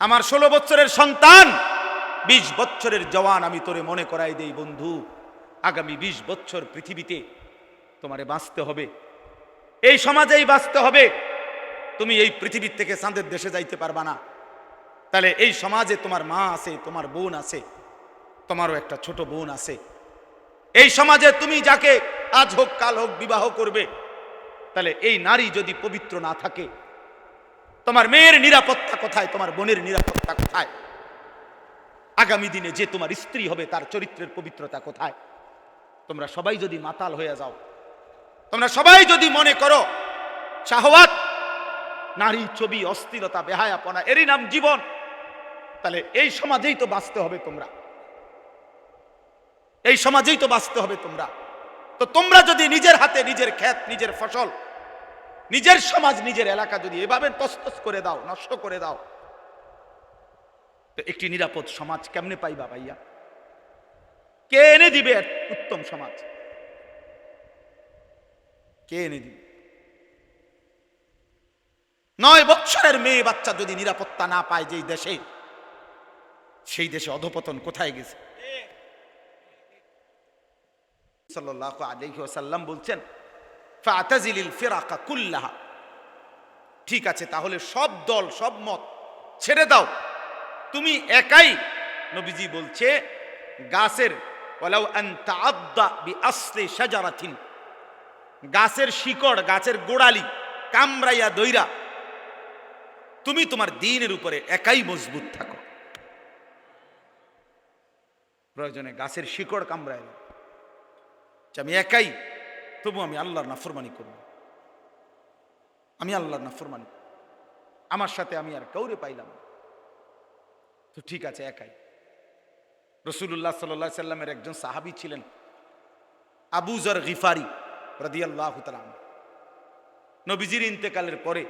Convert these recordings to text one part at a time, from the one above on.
আমার ষোলো বছরের সন্তান, বিশ বছরের জওয়ান আমি তোরে মনে করাই দেই বন্ধু। আগামী বিশ বছর পৃথিবীতে তোমারে বাঁচতে হবে। এই সমাজেই বাঁচতে হবে। তুমি এই পৃথিবীর থেকে চাঁদের দেশে যাইতে পারবা না। তাহলে এই সমাজে তোমার মা আছে, তোমার বোন আছে, তোমারও একটা ছোট বোন আছে। এই সমাজে তুমি যাকে আজ হোক, কাল হোক, বিবাহ করবে, তাহলে এই নারী যদি পবিত্র না থাকে তোমার মেয়ের নিরাপত্তা কোথায়? তোমার বোনের নিরাপত্তা কোথায়? আগামী দিনে যে তোমার স্ত্রী হবে, তার চরিত্রের পবিত্রতা কোথায়? তোমরা সবাই যদি মাতাল হয়ে যাও, তোমরা সবাই যদি মনে করো, শাহওয়াত, নারী ছবি, অস্থিরতা, বেহায়াপনা, এরই নাম জীবন, তাহলে এই সমাজেই তো বাঁচতে হবে তোমরা। এই সমাজেই তো বাঁচতে হবে তোমরা। তো তোমরা যদি নিজের হাতে নিজের ক্ষেত নিজের ফসল নিজের সমাজ, নিজের এলাকা যদি এভাবে তস্তস করে দাও, নষ্ট করে দাও, তো একটি নিরাপদ সমাজ কেমনে পাইবা ভাইয়া? কে এনে দিবে উত্তম সমাজ? কে এনে দিবে? নয় বৎসরের মেয়ে বাচ্চা যদি নিরাপত্তা না পায় যেই দেশে, সেই দেশে অধপতন কোথায় গেছে? আলাইহি ওয়াসাল্লাম বলছেন ফাতাজিলিল কুল্লাহা। ঠিক আছে, তাহলে সব দল, সব মত ছেড়ে দাও। তুমি একাই, নবীজি বলছে, গাছের গাছের শিকড়, গাছের গোড়ালি কামড়াইয়া দইরা। তুমি তোমার দিনের উপরে একাই মজবুত থাকো। প্রয়োজনে গাছের শিকড় কামড়ায় যে আমি একাই তবু আমি আল্লাহর নাফরমানি করব। আমি আল্লাহর নাফরমানি। আমার সাথে আমি আর কাউরে পাইলাম তো ঠিক আছে, একাই। রসুল্লাহ সাল্লাহ সাল্লামের একজন সাহাবি ছিলেন আবুজর গিফারি রদিয়াল্লাহ তালাম নবীজির ইন্তেকালের পরে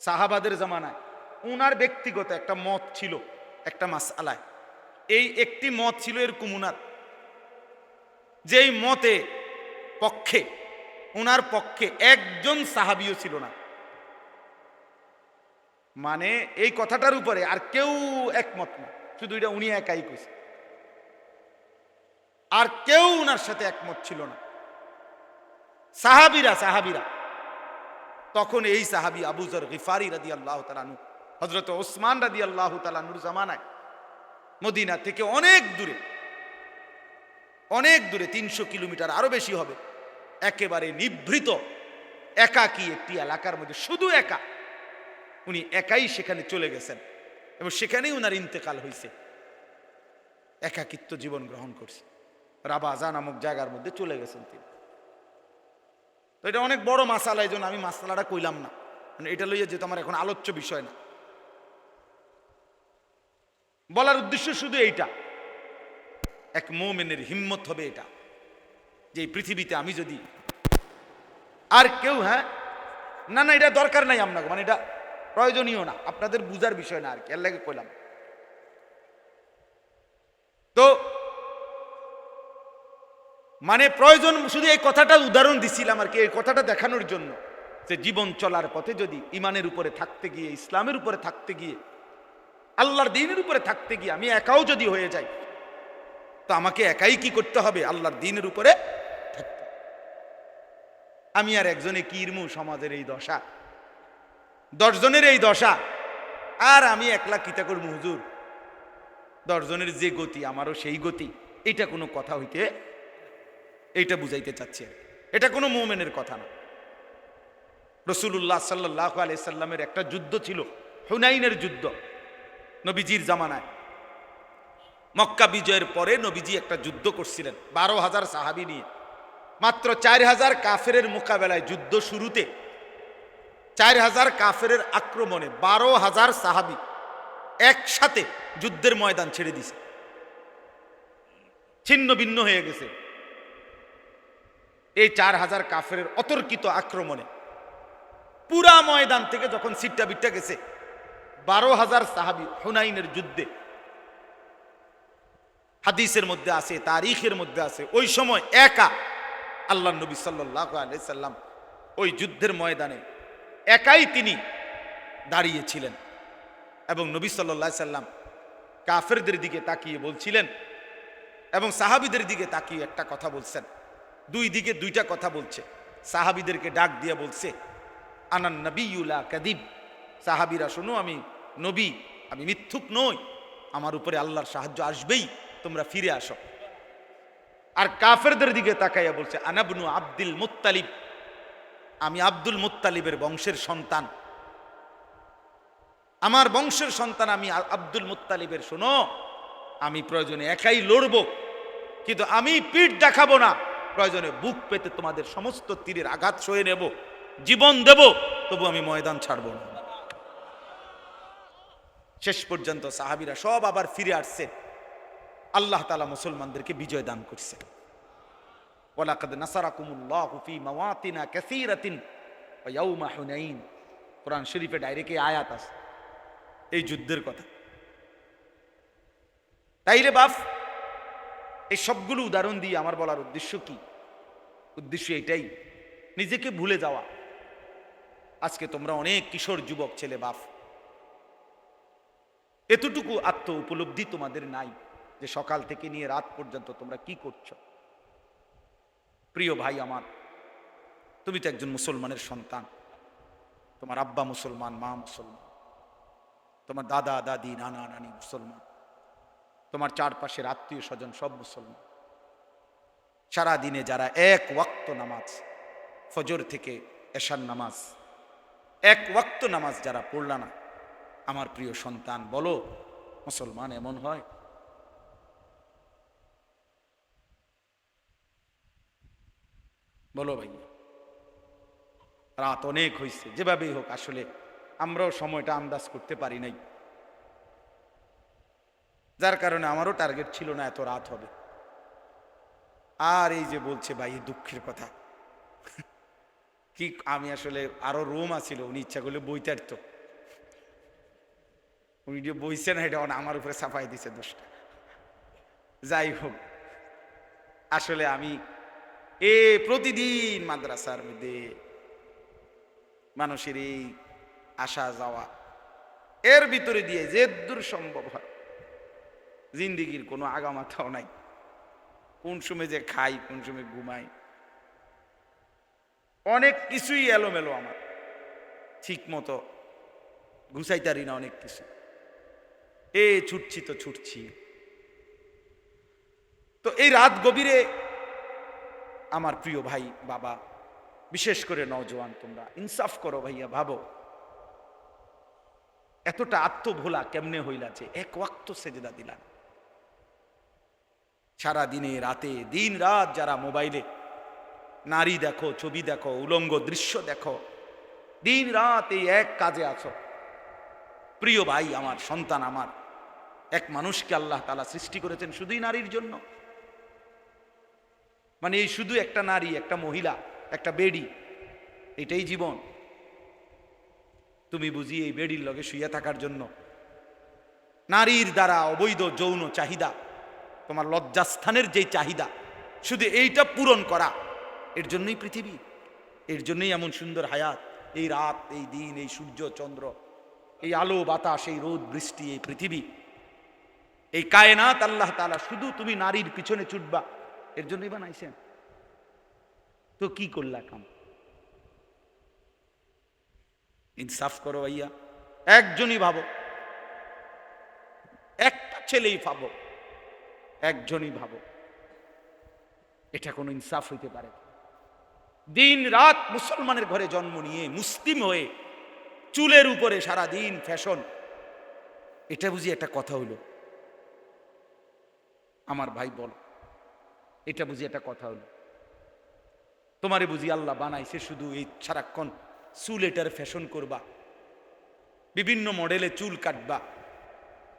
সাহাবাদের জামানায় উনার ব্যক্তিগত একটা মত ছিল, একটা মাস আলায় এই একটি মত ছিল এরকম উনার যেই মতে পক্ষে, উনার পক্ষে একজন সাহাবিও ছিল না। মানে এই কথাটার উপরে আর কেউ একমত না। শুধু এটা উনি একাই কইছে। আর কেউ উনার সাথে একমত ছিল না। সাহাবিরা সাহাবিরা, তখন এই সাহাবি আবুজর গিফারি রাদি আল্লাহ তালানু হজরত ওসমান রাদি আল্লাহ তালানুর জামানায় মদিনা থেকে অনেক দূরে অনেক দূরে, তিনশো কিলোমিটার আরও বেশি হবে। একেবারে নিভৃত, একাকী একটি এলাকার মধ্যে, শুধু একা। উনি একাই সেখানে চলে গেছেন এবং সেখানেই উনার ইন্তেকাল হয়েছে একাকিত্ব জীবন গ্রহণ করছে। রাবাজা নামক জায়গার মধ্যে চলে গেছেন তিনি। তো এটা অনেক বড় মাসালা, এই জন্য আমি মাসালাটা কইলাম না। মানে এটা লইয়া যেহেতু আমার এখন আলোচ্য বিষয় না। বলার উদ্দেশ্য শুধু এইটা। এক মোমেনের হিম্মত হবে এটা। যে পৃথিবীতে আমি যদি আর কেউ হ্যাঁ? না না, এটা দরকার নাই আপনাকে মানে এটা প্রয়োজনীয় না, আপনাদের বুঝার বিষয় না আর কি লাগে কইলাম। তো মানে প্রয়োজন, শুধু এই কথাটা উদাহরণ দিছিলাম আর কি, এই কথাটা দেখানোর জন্য যে জীবন চলার পথে যদি ইমানের উপরে থাকতে গিয়ে, ইসলামের উপরে থাকতে গিয়ে, আল্লাহর দিনের উপরে থাকতে গিয়ে আমি একাও যদি হয়ে যাই তো আমাকে একাই কি করতে হবে? আল্লাহর দিনের উপরে আমি আর একজনে কিরমু সমাজের এই দশা। দশজনের এই দশা। আর আমি একলা কিতা করব হুজুর? দশজনের যে গতি, আমারও সেই গতি। এটা কোনো কথা হইতে এইটা বুঝাইতে চাচ্ছি এটা কোনো মোমেনের কথা না। রসুল্লাহ সাল্লাহ আলাইসাল্লামের একটা যুদ্ধ ছিল, হুনাইনের যুদ্ধ, নবীজির জামানায়। মক্কা বিজয়ের পরে নবীজি একটা যুদ্ধ করছিলেন, বারো হাজার সাহাবি নিয়ে। মাত্র চার হাজার কাফের মোকাবেলায় যুদ্ধ শুরুতে, চার হাজার কাফের আক্রমণে বারো হাজার সাহাবি একসাথে যুদ্ধের ময়দান ছেড়ে দিছে। ছিন্ন ভিন্ন হয়ে গেছে। এই চার হাজার কাফের অতর্কিত আক্রমণে পুরা ময়দান থেকে যখন সিটটা বিটটা গেছে, বারো হাজার সাহাবি হুনাইনের যুদ্ধে হাদিসের মধ্যে আছে, তারিখের মধ্যে আছে। ওই সময় একা আল্লাহ নবী সাল্লাহ আলাইসাল্লাম ওই যুদ্ধের ময়দানে একাই তিনি দাঁড়িয়েছিলেন এবং নবী সাল্লাহ সাল্লাম কাফেরদের দিকে তাকিয়ে বলছিলেন এবং সাহাবিদের দিকে তাকিয়ে একটা কথা বলছেন। দুই দিকে দুইটা কথা বলছে। সাহাবিদেরকে ডাক দিয়ে বলছে, আনান নবীলা কাদিব সাহাবিরা, শোনো, আমি নবী, আমি মিথ্যুক নই। আমার উপরে আল্লাহর সাহায্য আসবেই। তোমরা ফিরে আসো। আর কাফেরদের দিকে তাকাইয়া বলছে আনাবনু আব্দুল মুত্তালিব, আমি আব্দুল মুত্তালিবের বংশের সন্তান। আমার বংশের সন্তান আমি আব্দুল মুত্তালিবের, শোনো, আমি প্রয়োজনে একাই লড়ব, কিন্তু আমি পিঠ দেখাবো না। প্রয়োজনে বুক পেতে তোমাদের সমস্ত তীরের আঘাত সয়ে নেব, জীবন দেব, তবু আমি ময়দান ছাড়ব না। শেষ পর্যন্ত সাহাবিরা সব আবার ফিরে আসছে। আল্লাহ তালা মুসলমানদেরকে বিজয় দান করছে। ওয়ালাকাদ নাসারাকুমুল্লাহু ফি মাওয়াতিনা কাসীরাতিন ওয়া ইয়াউমা হুনাইন। কোরআন শরীফে ডাইরেক্ট আয়াত আছে। এই যুদ্ধের কথা। তাইলে বাপ, এই সবগুলো উদাহরণ দিয়ে আমার বলার উদ্দেশ্য কি? উদ্দেশ্য এটাই, নিজেকে ভুলে যাওয়া। আজকে তোমরা অনেক কিশোর যুবক ছেলে বাপ। এতটুকু আত্ম উপলব্ধি তোমাদের নাই। যে সকাল থেকে নিয়ে রাত পর্যন্ত তোমরা কি করছ? প্রিয় ভাই আমার, তুমি তো একজন মুসলমানের সন্তান। তোমার আব্বা মুসলমান, মা মুসলমান। তোমার দাদা, দাদি, নানা, নানি মুসলমান। তোমার চারপাশের আত্মীয় স্বজন সব মুসলমান। সারা দিনে যারা এক ওয়াক্ত নামাজ, ফজর থেকে এশার নামাজ, এক ওয়াক্ত নামাজ যারা পড়লা না, আমার প্রিয় সন্তান, বলো, মুসলমান এমন হয়? বলো ভাই। রাত অনেক হয়েছে যেভাবেই হোক আসলে আমরাও সময়টা আন্দাজ করতে পারি নাই। যার কারণে আমারও টার্গেট ছিল না এত রাত হবে। আর এই যে বলছে ভাই দুঃখের কথা। কি আমি আসলে আরও রুম আছিল, উনি ইচ্ছা করলে বইতে আরতো উনি যে বইছে না, এটা আমার উপরে সাফাই দিছে দোষটা। যাই হোক, আসলে আমি এ প্রতিদিন মাদ্রাসার মধ্যে মানুষের এই আসা যাওয়া, এর ভিতরে দিয়ে যে দূর সম্ভব হয়, জিন্দিগির কোনো আগামাথাও নাই। কোন সময় যে খাই, কোন সময় ঘুমাই। অনেক কিছুই এলোমেলো আমার। ঠিক মতো গুছাইতারি না অনেক কিছু। এ ছুটছি তো ছুটছি। তো এই রাত গভীরে আমার প্রিয় ভাই, বাবা, বিশেষ করে নওজোয়ান, তোমরা ইনসাফ করো ভাইয়া, ভাবো। এতটা আত্মভোলা কেমনে হইলা যে এক ওয়াক্ত সেজদা দিলাম সারা দিনে, রাতে, দিন, রাত যারা মোবাইলে নারী দেখো, ছবি দেখো, উলঙ্গ দৃশ্য দেখো, দিন, রাত এই এক কাজে আছো। প্রিয় ভাই আমার, সন্তান আমার, এক মানুষকে আল্লাহ তালা সৃষ্টি করেছেন শুধুই নারীর জন্য। মানে এই শুধু একটা নারী, একটা মহিলা, একটা বেডি, এটাই জীবন। তুমি বুঝি এই বেডির লগে শুয়ে থাকার জন্য। নারীর দ্বারা অবৈধ যৌন চাহিদা, তোমার লজ্জাস্থানের যে চাহিদা, শুধু এইটা পূরণ করা, এর জন্যই পৃথিবী, এর জন্যই এমন সুন্দর হায়াত, এই রাত, এই দিন, এই সূর্য, চন্দ্র, এই আলো, বাতাস, এই রোদ, বৃষ্টি, এই পৃথিবী। এই কায়নাত আল্লাহ তালা শুধু তুমি নারীর পিছনে ছুটবা এর জন্যই বানাইছেন। তো কি করলা কাম? ইনসাফ করো ভাইয়া, একজনই ভাবো। একটা ছেলেই ভাবো, একজনই ভাবো। এটা কোনো ইনসাফ হইতে পারে। দিন রাত মুসলমানের ঘরে জন্ম নিয়ে, মুসলিম হয়ে, চুলের উপরে সারা দিন ফ্যাশন। এটা বুঝি একটা কথা হইল। আমার ভাই বল। এটা বুঝি একটা কথা হলো। তোমারে বুঝি আল্লাহ বানাইছে শুধু এই সারাক্ষণ চুল এটার ফ্যাশন করবা, বিভিন্ন মডেলে চুল কাটবা,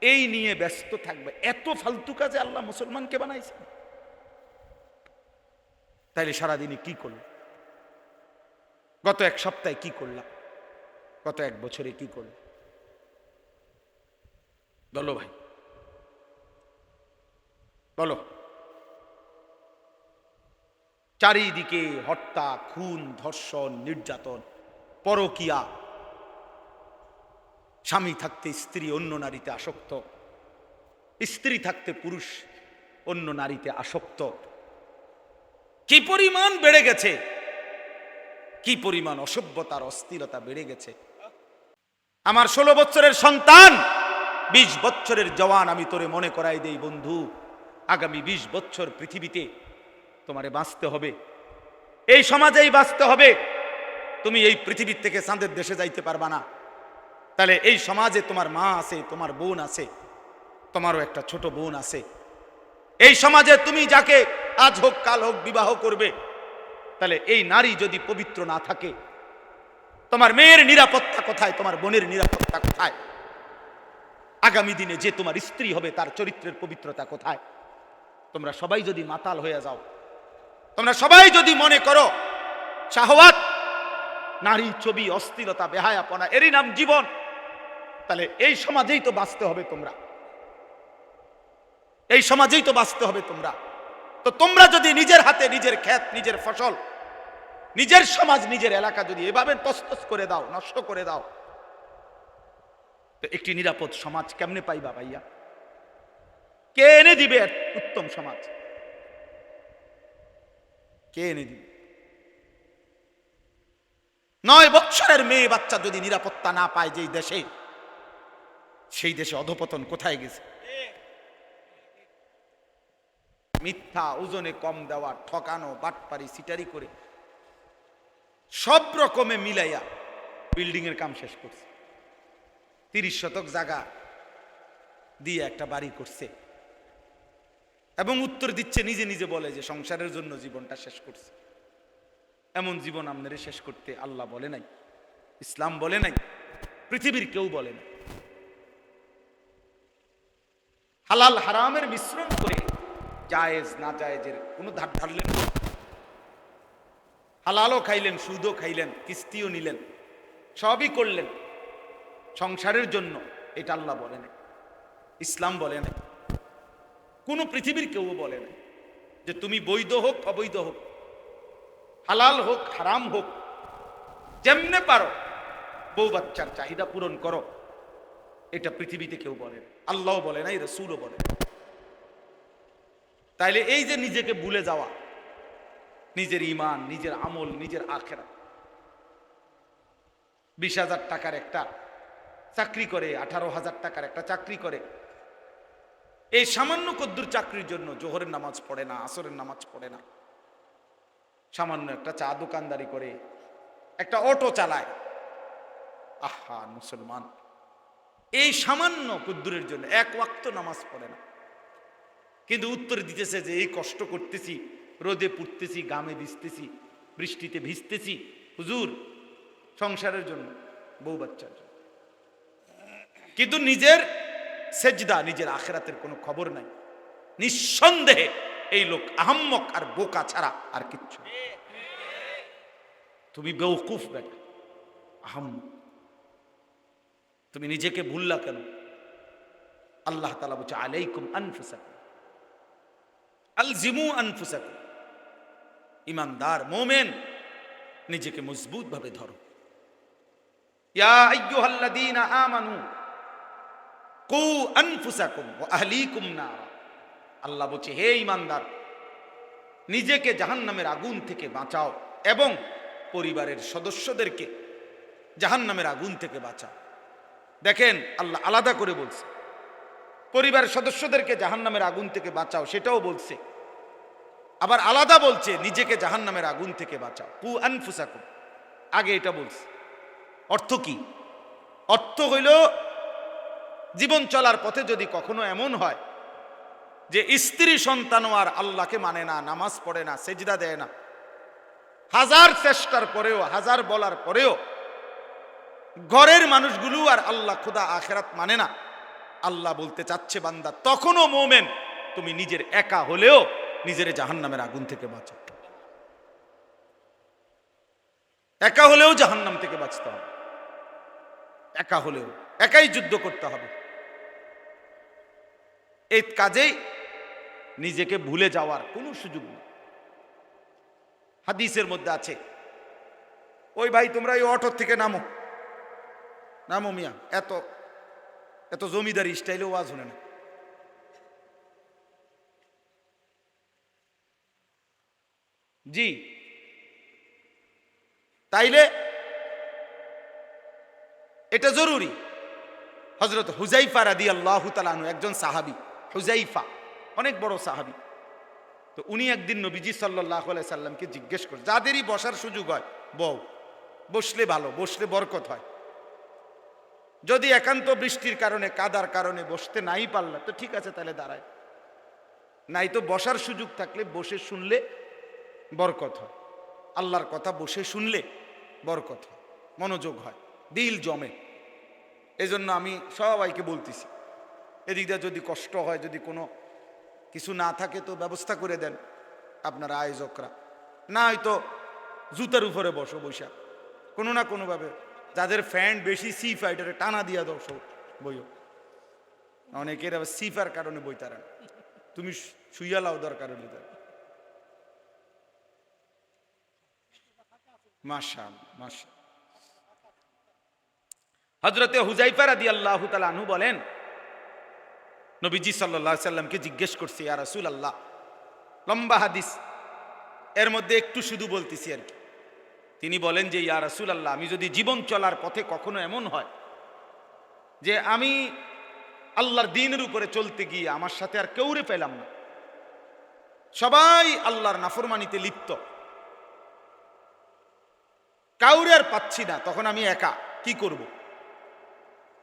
এই নিয়ে ব্যস্ত থাকবে, এত ফালতু কাজে আল্লাহ মুসলমানকে বানাইছে। তাইলে সারাদিনে কি করল? গত এক সপ্তাহে কি করলাম গত এক বছরে কি করল? বলো ভাই। বলো। চারিদিকে হত্যা খুন, ধর্ষণ, নির্যাতন, পরকিয়া। স্বামী থাকতে স্ত্রী, অন্য নারীতে আসক্ত। স্ত্রী থাকতে পুরুষ, অন্য নারীতে আসক্ত। কি পরিমাণ বেড়ে গেছে? কি পরিমাণ অসভ্যতার অস্থিরতা বেড়ে গেছে? আমার ষোলো বছরের সন্তান, বিশ বছরের জওয়ান আমি তোরে মনে করাই দেই বন্ধু। আগামী বিশ বছর পৃথিবীতে তোমারে বাঁচতে হবে। এই সমাজেই বাঁচতে হবে। তুমি এই পৃথিবীর থেকে চাঁদের দেশে যাইতে পারবা না। তাহলে এই সমাজে তোমার মা আছে, তোমার বোন আছে, তোমারও একটা ছোট বোন আছে। এই সমাজে তুমি যাকে আজ হোক, কাল হোক, বিবাহ করবে, তাহলে এই নারী যদি পবিত্র না থাকে, তোমার মেয়ের নিরাপত্তা কোথায়, তোমার বোনের নিরাপত্তা কোথায়? আগামী দিনে যে তোমার স্ত্রী হবে, তার চরিত্রের পবিত্রতা কোথায়? তোমরা সবাই যদি মাতাল হয়ে যাও তোমরা সবাই যদি মনে করো, শাহওয়াত, নারী ছবি, অস্থিরতা, বেহায়াপনা, এরই নাম জীবন, তাহলে এই সমাজেই তো বাঁচতে হবে তোমরা। এই সমাজেই তো বাঁচতে হবে তোমরা। তো তোমরা যদি নিজের হাতে নিজের ক্ষেত নিজের ফসল, নিজের সমাজ, নিজের এলাকা যদি এভাবে তস্তস করে দাও, নষ্ট করে দাও, তো একটি নিরাপদ সমাজ কেমনে পাইবা ভাইয়া? কে এনে দিবে উত্তম সমাজ? কে এনে দিবে নয় বৎসরের মেয়ে বাচ্চা যদি নিরাপত্তা না পায় যেই দেশে, সেই দেশে অধপতন কোথায় গেছে? মিথ্যা ওজনে কম দেওয়া, ঠকানো বাটপারি সিটারি করে সব রকমে মিলাইয়া বিল্ডিং এর কাম শেষ করছে। তিরিশ শতক জায়গা দিয়ে একটা বাড়ি করছে। এবং উত্তর দিচ্ছে, নিজে নিজে বলে যে সংসারের জন্য জীবনটা শেষ করছে। এমন জীবন আপনারে শেষ করতে আল্লাহ বলে নাই, ইসলাম বলে নাই, পৃথিবীর কেউ বলে না হালাল হারামের মিশ্রণ করে জায়েজ, না জায়েজের কোনো ধার ধারলেন হালালও খাইলেন, সুদও খাইলেন, কিস্তিও নিলেন, সবই করলেন। সংসারের জন্য এটা আল্লাহ বলে নাই, ইসলাম বলে নাই। কোনো পৃথিবীর কেউ বলে নাই যে তুমি বৈধ হোক, অবৈধ হোক, হালাল হোক, হারাম হোক, যেমনে পারো, বউ বাচ্চার চাহিদা পূরণ করো। এটা পৃথিবীতে কেউ বলে না, আল্লাহ বলে না নাই রসুলও বলে না। তাইলে এই যে নিজেকে ভুলে যাওয়া, নিজের ইমান নিজের আমল, নিজের আখেরা বিশ হাজার টাকার একটা চাকরি করে, আঠারো হাজার টাকার একটা চাকরি করে এই সামান্য কদ্দুর চাকরির জন্য জোহরের নামাজ পড়ে না, আসরের নামাজ পড়ে না। সামান্য একটা চা দোকানদারি করে, একটা অটো চালায়। আহা, মুসলমান। এই সামান্য কুদ্দুরের জন্য এক ওয়াক্ত নামাজ পড়ে না। কিন্তু উত্তর দিতেছে যে, এই কষ্ট করতেছি, রোদে পুড়তেছি গামে ভিজতেছি, বৃষ্টিতে ভিজতেছি। হুজুর, সংসারের জন্য, বউ বাচ্চার জন্য। কিন্তু নিজের সেজদা নিজের আখেরাতের কোনো খবর নাই। নিঃসন্দেহে এই লোক আহম্মক আর বোকা ছাড়া আর কিচ্ছু তুমি বেউকুফ বেটা, আহম্মক। তুমি নিজেকে ভুললা কেন? আল্লাহ তালা বলছে, আলাইকুম আনফুসাকুম। আলজিমু আনফুসাকুম। ইমানদার, মোমেন, নিজেকে মজবুত ভাবে ধরো। ইয়া আইয়ুহাল্লাযীনা আমানু কু আল্লাহ বলছে, হে ইমানদার নিজেকে জাহান নামের আগুন থেকে বাঁচাও এবং পরিবারের সদস্যদেরকে জাহান নামের আগুন থেকে বাঁচাও। দেখেন, আল্লাহ আলাদা করে বলছে, পরিবারের সদস্যদেরকে জাহান্নামের আগুন থেকে বাঁচাও, সেটাও বলছে। আবার আলাদা বলছে, নিজেকে জাহান নামের আগুন থেকে বাঁচাও। কু আনফুসাকুম। আগে এটা বলছে। অর্থ কি? অর্থ হইল জীবন চলার পথে যদি কখনো এমন হয় যে স্ত্রী সন্তানও আর আল্লাহকে মানে না, নামাজ পড়ে না, সেজদা দেয় না, হাজার চেষ্টার পরেও, হাজার বলার পরেও ঘরের মানুষগুলো আর আল্লাহ খুদা আখেরাত মানে না, আল্লাহ বলতে চাচ্ছে বান্দা, তখনও মোমেন, তুমি নিজের একা হলেও নিজের জাহান্নামের আগুন থেকে বাঁচো। একা হলেও জাহান্নাম থেকে বাঁচতে হবে। একা হলেও, একাই যুদ্ধ করতে হবে। এই কাজেই নিজেকে ভুলে যাওয়ার কোনো সুযোগ নেই। হাদিসের মধ্যে আছে, ওই ভাই তোমরা এই অটো থেকে নামো। নামো মিয়া, এত এত জমিদারি স্টাইলে ওয়াজ শুনে না। জি, তাইলে এটা জরুরি। হজরত হুজাইফা রাদি আল্লাহ তালানু একজন সাহাবি। হুজাইফা, অনেক বড় সাহাবি। তো উনি একদিন নবীজি সাল্লাহ সাল্লামকে জিজ্ঞেস করে যাদেরই বসার সুযোগ হয়, বউ, বসলে ভালো, বসলে বরকত হয়। যদি একান্ত বৃষ্টির কারণে, কাদার কারণে বসতে নাই পারলা, তো ঠিক আছে, তাহলে দাঁড়ায়। নাই তো বসার সুযোগ থাকলে বসে শুনলে বরকত হয়। আল্লাহর কথা বসে শুনলে বরকত হয়, মনোযোগ হয়, দিল জমে। এজন্য আমি সবাইকে বলতেছি এদিকটা যদি কষ্ট হয়, যদি কোনো কিছু না থাকে তো ব্যবস্থা করে দেন আপনারা আয়োজকরা। না হয়তো জুতার উপরে বসো বৈশা। কোনো না কোনোভাবে যাদের ফ্যান বেশি সি ফাইটারে টানা দিয়া দাও বইও। অনেকের আবার সিফার কারণে বই তারা তুমি শুইয়া লাও দরকার হলে মাশা হজরতে হুজাইফা রাদি আল্লাহ আনহু বলেন নবীজি সাল্লাহ সাল্লামকে জিজ্ঞেস করছি আর রাসূল আল্লাহ লম্বা হাদিস। এর মধ্যে একটু শুধু বলতেছি আর কি। তিনি বলেন যে, ইয়া রাসূল আল্লাহ আমি যদি জীবন চলার পথে কখনো এমন হয় যে আমি আল্লাহর দিনের উপরে চলতে গিয়ে আমার সাথে আর কেউরে পেলাম না। সবাই আল্লাহর নাফরমানিতে লিপ্ত। কাউরে আর পাচ্ছি না, তখন আমি একা, কি করব?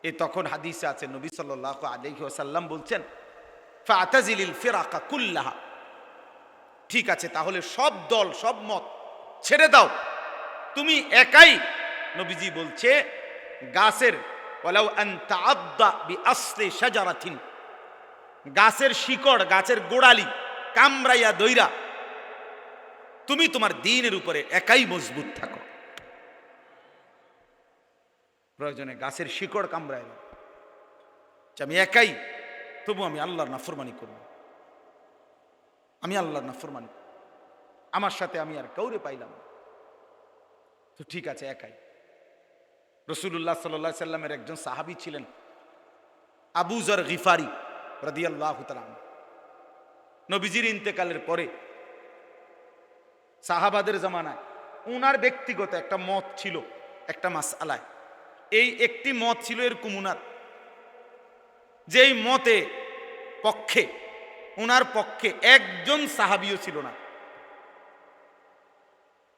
এ তখন হাদিসে আছে, নবী সাল্লাহ আলহি আসাল্লাম বলছেন, ফাতাজিলিল ফেরাকা কুল্লাহা। ঠিক আছে, তাহলে সব দল, সব মত ছেড়ে দাও। তুমি একাই, নবীজি বলছে, গাছের গাছের শিকড়, গাছের গোড়ালি কামড়াইয়া দইরা, তুমি তোমার দিনের উপরে একাই মজবুত থাকো। প্রয়োজনে গাছের শিকড় কামড়ায় যে আমি একাই তবু আমি আল্লাহর নাফরমানি করব। আমি আল্লাহর নাফরমানি। আমার সাথে আমি আর কাউরে পাইলাম তো ঠিক আছে, একাই। রসুল্লাহ সাল্লাহ সাল্লামের একজন সাহাবি ছিলেন আবুজর গিফারি রাদিয়াল্লাহ তালাম নবীজির ইন্তেকালের পরে সাহাবাদের জামানায় উনার ব্যক্তিগত একটা মত ছিল, একটা মাস আলায় এই একটি মত ছিল এর কুমুনার যেই মতে পক্ষে, উনার পক্ষে একজন সাহাবিও ছিল না।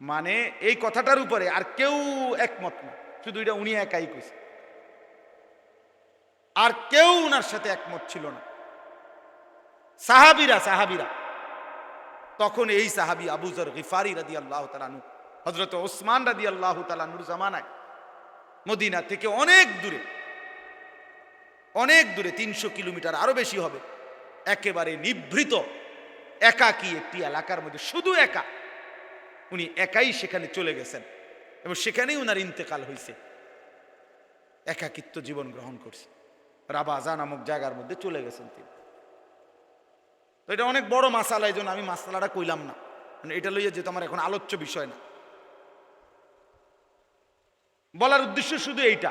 মানে এই কথাটার উপরে আর কেউ একমত না, শুধু এটা উনি একাই কইছে। আর কেউ উনার সাথে একমত ছিল না। সাহাবিরা সাহাবিরা, তখন এই সাহাবি আবুজর গিফারি রাদি আল্লাহ তালানু হজরত ওসমান রাদি আল্লাহ তালানুর জামানায় মদিনা থেকে অনেক দূরে অনেক দূরে, তিনশো কিলোমিটার, আরও বেশি হবে। একেবারে নিভৃত, একাকী একটি এলাকার মধ্যে, শুধু একা। উনি একাই সেখানে চলে গেছেন এবং সেখানেই উনার ইন্তেকাল হয়েছে একাকিত্ব জীবন গ্রহণ করছে। রাবাজা নামক জায়গার মধ্যে চলে গেছেন তিনি। তো এটা অনেক বড় মাসালা, এই জন্য আমি মাসালাটা কইলাম না। মানে এটা লইয়া যেহেতু আমার এখন আলোচ্য বিষয় না। বলার উদ্দেশ্য শুধু এইটা।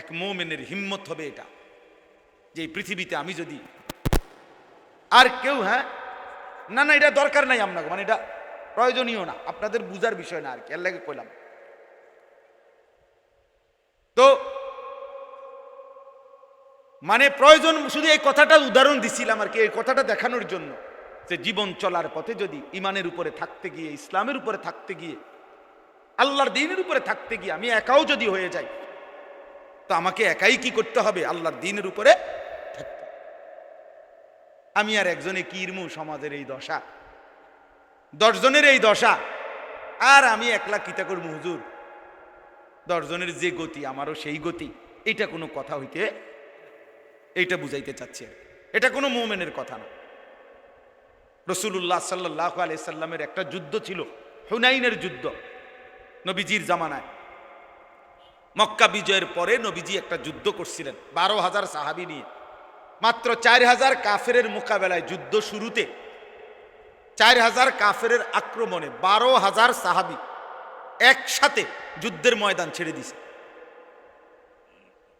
এক মোমেনের হিম্মত হবে এটা, যে পৃথিবীতে আমি যদি আর কেউ হ্যাঁ? না না, এটা দরকার নাই আপনাকে মানে এটা প্রয়োজনীয় না, আপনাদের বুঝার বিষয় না আর কি, আল্লাহকে কইলাম। তো মানে প্রয়োজন, শুধু এই কথাটা উদাহরণ দিছিলাম আর কি, এই কথাটা দেখানোর জন্য যে জীবন চলার পথে যদি ইমানের উপরে থাকতে গিয়ে, ইসলামের উপরে থাকতে গিয়ে আল্লাহর দিনের উপরে থাকতে গিয়ে আমি একাও যদি হয়ে যাই, তো আমাকে একাই কি করতে হবে? আল্লাহর দিনের উপরে থাকতে। আমি আর একজনে কিরমু সমাজের এই দশা? দশজনের এই দশা? আর আমি একলা কিতা করব দশজনের যে গতি, আমারও সেই গতি। এটা কোনো কথা হইতে, এইটা বুঝাইতে চাচ্ছি আর এটা কোনো মোমেনের কথা না। রসুল্লাহ সাল্লাহ আলি সাল্লামের একটা যুদ্ধ ছিল, হুনাইনের যুদ্ধ। নবীজির জামানায়। মক্কা বিজয়ের পরে নবীজি একটা যুদ্ধ করছিলেন, বারো হাজার সাহাবি নিয়ে। মাত্র চার হাজার কাফের মোকাবেলায় যুদ্ধ শুরুতে চার হাজার কাফের আক্রমণে বারো হাজার সাহাবি একসাথে যুদ্ধের ময়দান ছেড়ে দিছে।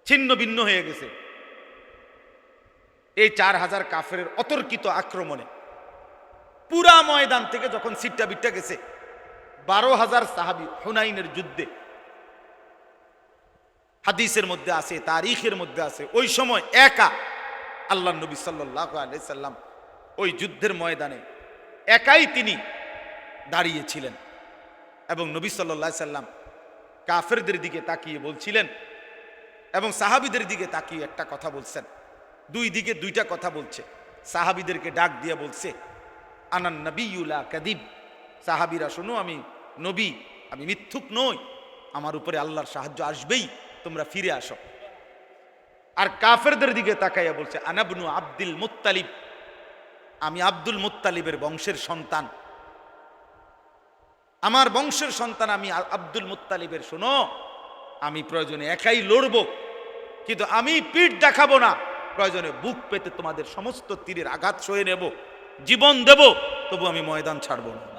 ছিন্ন ভিন্ন হয়ে গেছে। এই চার হাজার কাফের অতর্কিত আক্রমণে পুরা ময়দান থেকে যখন সিটটা বিটটা গেছে বারো হাজার সাহাবি হুনাইনের যুদ্ধে। হাদিসের মধ্যে আছে, তারিখের মধ্যে আছে। ওই সময় একা আল্লাহ নবী সাল্লাহ আলাইসাল্লাম ওই যুদ্ধের ময়দানে একাই তিনি দাঁড়িয়েছিলেন এবং নবী সাল্লাহ সাল্লাম কাফেরদের দিকে তাকিয়ে বলছিলেন এবং সাহাবিদের দিকে তাকিয়ে একটা কথা বলছেন। দুই দিকে দুইটা কথা বলছে। সাহাবিদেরকে ডাক দিয়ে বলছে, আনান নবীলা কাদিব। সাহাবিরা, শোনো, আমি নবী, আমি মিথ্যুক নই, আমার উপরে আল্লাহর সাহায্য আসবেই, তোমরা ফিরে আসো। আর কাফেরদের দিকে তাকাইয়া বলছে, আনাবনু আব্দুল মুত্তালিব, আমি আব্দুল মুত্তালিবের বংশের সন্তান। আমার বংশের সন্তান আমি আব্দুল মুত্তালিবের, শোনো, আমি প্রয়োজনে একাই লড়ব, কিন্তু আমি পিঠ দেখাবো না, প্রয়োজনে বুক পেতে তোমাদের সমস্ত তীরের আঘাত সয়ে নেব, জীবন দেব, তবু আমি ময়দান ছাড়ব না।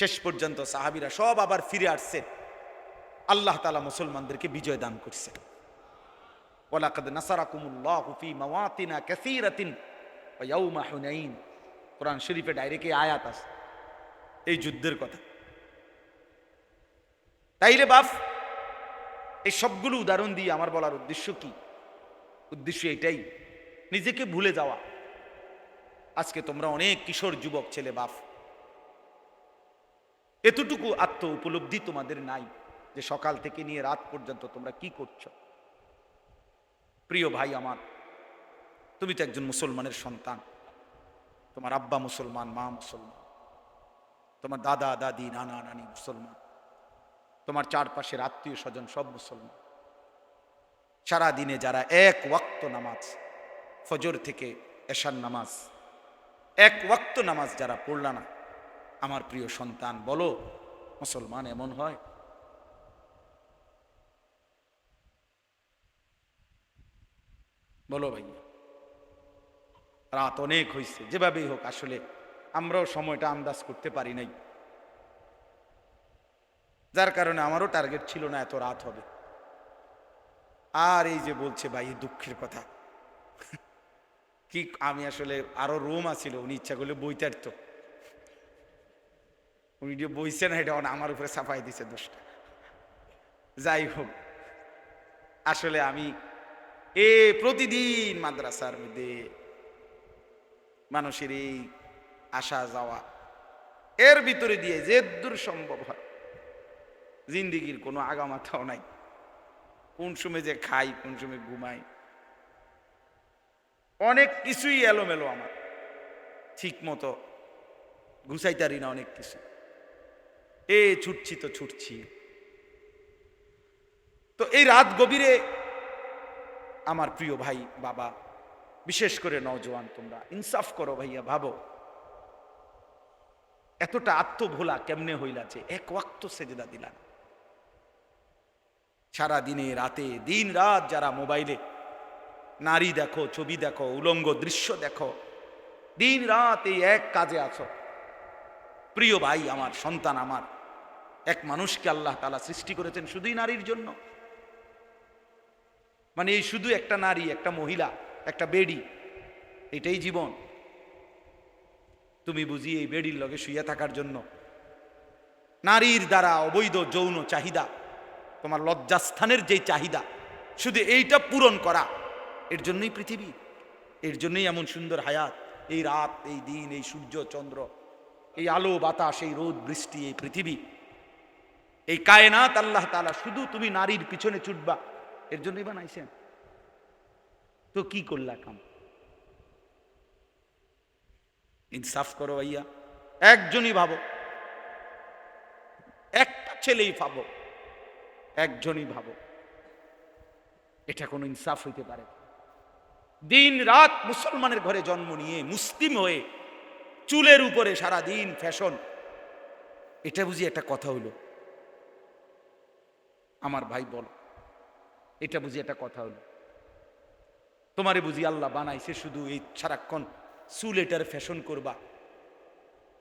শেষ পর্যন্ত সাহাবিরা সব আবার ফিরে আসছে। আল্লাহ তালা মুসলমানদেরকে বিজয় দান করছে। ওয়ালাকাদ নাসারাকুমুল্লাহু ফি মাওয়াতিনা কাসীরাতিন ওয়া ইয়াউমা হুনাইন। কোরআন শরীফে ডাইরেক্ট আয়াত আছে। এই যুদ্ধের কথা। তাইলে বাপ, এই সবগুলো উদাহরণ দিয়ে আমার বলার উদ্দেশ্য কি? উদ্দেশ্য এটাই, নিজেকে ভুলে যাওয়া। আজকে তোমরা অনেক কিশোর যুবক ছেলে বাপ। এতটুকু আত্ম উপলব্ধি তোমাদের নাই যে সকাল থেকে নিয়ে রাত পর্যন্ত তোমরা কি করছ? প্রিয় ভাই আমার, তুমি তো একজন মুসলমানের সন্তান। তোমার আব্বা মুসলমান, মা মুসলমান। তোমার দাদা, দাদি, নানা, নানি মুসলমান। তোমার চারপাশের আত্মীয় স্বজন সব মুসলমান। সারা দিনে যারা এক ওয়াক্ত নামাজ, ফজর থেকে এশার নামাজ, এক ওয়াক্ত নামাজ যারা পড়ল না আমার প্রিয় সন্তান, বলো, মুসলমান এমন হয়? বলো ভাই, রাত অনেক হয়েছে যেভাবেই হোক আসলে আমরাও সময়টা আন্দাজ করতে পারি নাই। যার কারণে আমারও টার্গেট ছিল না এত রাত হবে। আর এই যে বলছে ভাই দুঃখের কথা। কি আমি আসলে আরও রুম আছিল উনি ইচ্ছা করলে বইতে তো উনি যে বইছে না, এটা আমার উপরে সাফাই দিছে দোষটা। যাই হোক, আসলে আমি এ প্রতিদিন মাদ্রাসার মধ্যে মানুষের এই আসা যাওয়া, এর ভিতরে দিয়ে যে দূর সম্ভব হয়, জিন্দিগির কোনো আগামাথাও নাই। কোন সময় যে খাই, কোন সময় ঘুমাই, অনেক কিছুই এলোমেলো আমার। ঠিক মতো গুছাইতারি না অনেক কিছু। এ ছুটছি তো ছুটছি। তো এই রাত গভীরে আমার প্রিয় ভাই, বাবা, বিশেষ করে নওজোয়ান, তোমরা ইনসাফ করো ভাইয়া, ভাবো। এতটা আত্মভোলা কেমনে হইলা যে এক ওয়াক্ত সেজদা দিলাম। সারা দিনে রাতে, দিন রাত যারা মোবাইলে নারী দেখো, ছবি দেখো, উলঙ্গ দৃশ্য দেখো, দিন রাত এই এক কাজে আছো। প্রিয় ভাই আমার, সন্তান আমার এক মানুষকে আল্লাহ তালা সৃষ্টি করেছেন শুধুই নারীর জন্য। মানে এই শুধু একটা নারী, একটা মহিলা, একটা বেডি, এটাই জীবন। তুমি বুঝি এই বেডির লগে শুয়ে থাকার জন্য। নারীর দ্বারা অবৈধ যৌন চাহিদা, তোমার লজ্জাস্থানের যেই চাহিদা, শুধু এইটা পূরণ করা, এর জন্যই পৃথিবী, এর জন্যই এমন সুন্দর হায়াত। এই রাত, এই দিন, এই সূর্য, চন্দ্র, এই আলো, বাতাস, এই রোদ, বৃষ্টি, এই পৃথিবী এই কায়নাত আল্লাহ তালা শুধু তুমি নারীর পিছনে ছুটবা। এর জন্যই বানাইছেন। তো কি করলা কাম? ইনসাফ করো ভাইয়া। একজনই ভাবো। একটা ছেলেই ভাবো। একজনই ভাবো। এটা কোনো ইনসাফ হইতে পারে। দিন রাত মুসলমানের ঘরে জন্ম নিয়ে মুসলিম হয়ে চুলের উপরে সারা দিন ফ্যাশন। এটা বুঝি একটা কথা হইল আমার ভাই বল। এটা বুঝি একটা কথা হলো। তোমারে বুঝি আল্লাহ বানাইছে শুধু এই সারাক্ষণ চুল এটার ফ্যাশন করবা,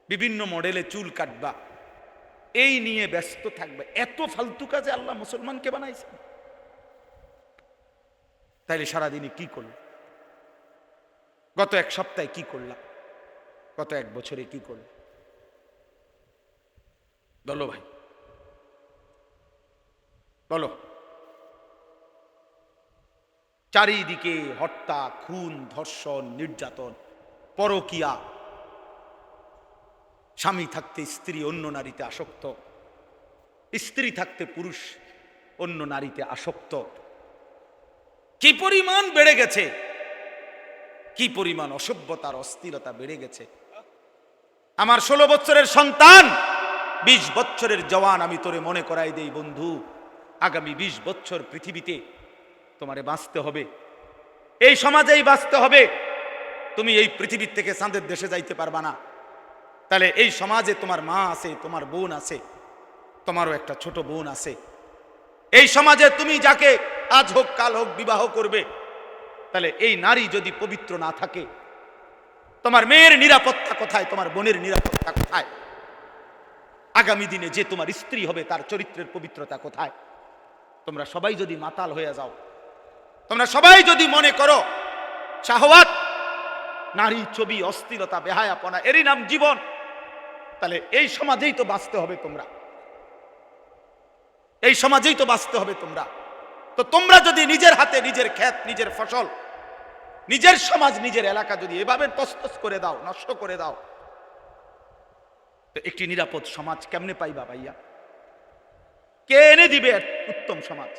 বিভিন্ন মডেলে চুল কাটবা, এই নিয়ে ব্যস্ত থাকবে। এত ফালতু কাজে আল্লাহ মুসলমানকে বানাইছে। তাইলে সারাদিনে কি করল? গত এক সপ্তাহে কি করলাম গত এক বছরে কি করল? বলো ভাই। বলো। চারিদিকে হত্যা, খুন, ধর্ষণ, নির্যাতন, পরকিয়া। স্বামী থাকতে স্ত্রী, অন্য নারীতে আসক্ত। স্ত্রী থাকতে পুরুষ, অন্য নারীতে আসক্ত। কি পরিমাণ বেড়ে গেছে? কি পরিমাণ অসভ্যতার অস্থিরতা বেড়ে গেছে? আমার ষোলো বছরের সন্তান, বিশ বছরের জওয়ান আমি তোরে মনে করাই দেই, বন্ধু। আগামী বিশ বছর পৃথিবীতে তোমারে বাঁচতে হবে। এই সমাজেই বাঁচতে হবে। তুমি এই পৃথিবীর থেকে চাঁদের দেশে যাইতে পারবা না। তাহলে এই সমাজে তোমার মা আছে, তোমার বোন আছে, তোমারও একটা ছোট বোন আছে। এই সমাজে তুমি যাকে আজ হোক, কাল হোক, বিবাহ করবে, তাহলে এই নারী যদি পবিত্র না থাকে, তোমার মেয়ের নিরাপত্তা কোথায়, তোমার বোনের নিরাপত্তা কোথায়? আগামী দিনে যে তোমার স্ত্রী হবে, তার চরিত্রের পবিত্রতা কোথায়? তোমরা সবাই যদি মাতাল হয়ে যাও, তোমরা সবাই যদি মনে করো, শাহওয়াত, নারী ছবি, অস্থিরতা, বেহায়াপনা, এরই নাম জীবন, তাহলে এই সমাজেই তো বাঁচতে হবে তোমরা। এই সমাজেই তো বাঁচতে হবে তোমরা। তো তোমরা যদি নিজের হাতে নিজের ক্ষেত নিজের ফসল, নিজের সমাজ, নিজের এলাকা যদি এভাবে তস্তস করে দাও, নষ্ট করে দাও, তো একটি নিরাপদ সমাজ কেমনে পাইবা ভাইয়া? কে এনে দিবে? উত্তম সমাজ।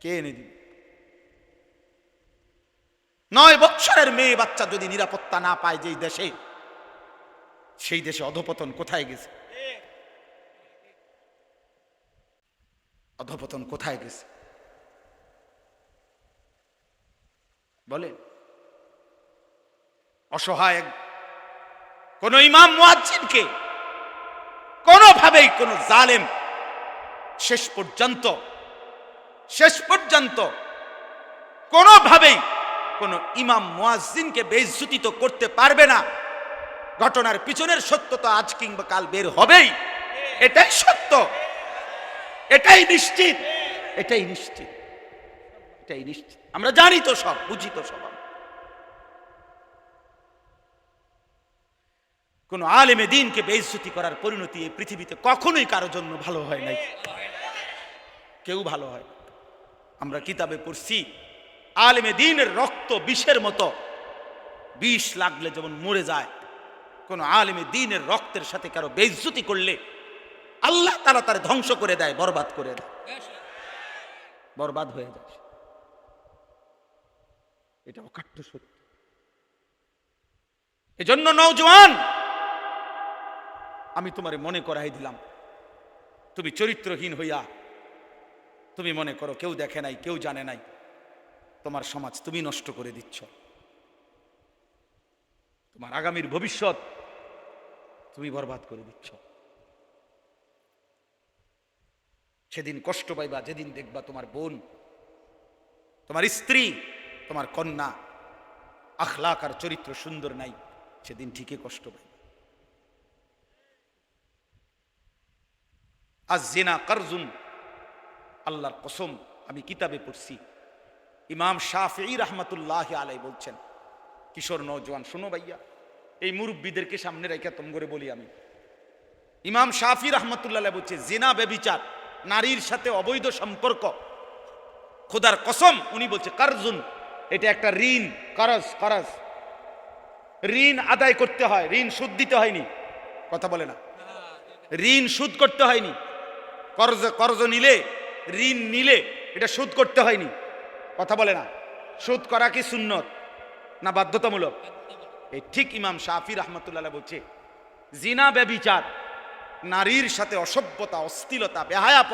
কে এনে দিবে? নয় বৎসরের মেয়ে বাচ্চা যদি নিরাপত্তা না পায় যেই দেশে, সেই দেশে অধপতন কোথায় গেছে? অধপতন কোথায় গেছে? বলে অসহায় কোন ইমাম মুয়াজ্জিনকে কোনোভাবেই কোন জালেম শেষ পর্যন্ত শেষ পর্যন্ত কোনোভাবেই কোন ইমাম মুয়াজ্জিনকে বেইজ্জতিত করতে পারবে না। ঘটনার পিছনের সত্যতা আজ কিংবা কাল বের হবেই। এটাই সত্য। এটাই নিশ্চিত। এটাই নিশ্চিত। এটাই নিশ্চিত। আমরা জানি তো সব, বুঝি তো সব কোন আলেমে দিনকে বেইজ্জতি করার পরিণতি এই পৃথিবীতে কখনোই কারোর জন্য ভালো হয় নাই। কেউ ভালো হয় আমরা কিতাবে পড়ছি, আলেমে দিনের রক্ত বিষের মতো বিষ লাগলে যেমন মরে যায়, কোন আলেমে দিনের রক্তের সাথে কারও বেইজ্জতি করলে আল্লাহ তারা তার ধ্বংস করে দেয়, বরবাদ করে দেয়। বরবাদ হয়ে যায়। এটা অকাট্য সত্য। এজন্য নৌজওয়ান আমি তোমারে মনে করাই দিলাম। তুমি চরিত্রহীন হইয়া, তুমি মনে করো কেউ দেখে নাই, কেউ জানে নাই। তোমার সমাজ তুমি নষ্ট করে দিচ্ছ। তোমার আগামীর ভবিষ্যৎ তুমি বরবাদ করে দিচ্ছ। সেদিন কষ্ট পাইবা, যেদিন দেখবা তোমার বোন, তোমার স্ত্রী, তোমার কন্যা, আখলাক আর চরিত্র সুন্দর নাই, সেদিন ঠিকই কষ্ট পাইবা। আজ জেনা কারজুন। আল্লাহর কসম, আমি কিতাবে পড়ছি। ইমাম শাফি রহমতুল্লাহ আলাই বলছেন, কিশোর নৌজওয়ান শোনো ভাইয়া, এই মুরব্বীদেরকে সামনে রেখে তোম করে বলি আমি। ইমাম শাফি রহমতুল্লাহ বলছে, জেনা বেবিচার, নারীর সাথে অবৈধ সম্পর্ক, খোদার কসম, উনি বলছে, কারজুন, এটা একটা ঋণ, করজ করজ। ঋণ আদায় করতে হয়, ঋণ সুদ দিতে হয়নি। কথা বলে না। ঋণ সুদ করতে হয়নি। কর্জ কর্জ নিলে, ঋণ নিলে এটা সুদ করতে হয়নি। কথা বলে না। সুদ করা কি সুন্নত? না বাধ্যতামূলক? এই ঠিক ইমাম শাহি রহমতুল্লাহ বলছে, জিনা, ব্যবিচার, নারীর সাথে অসভ্যতা অস্থিলতা বেহায়াপন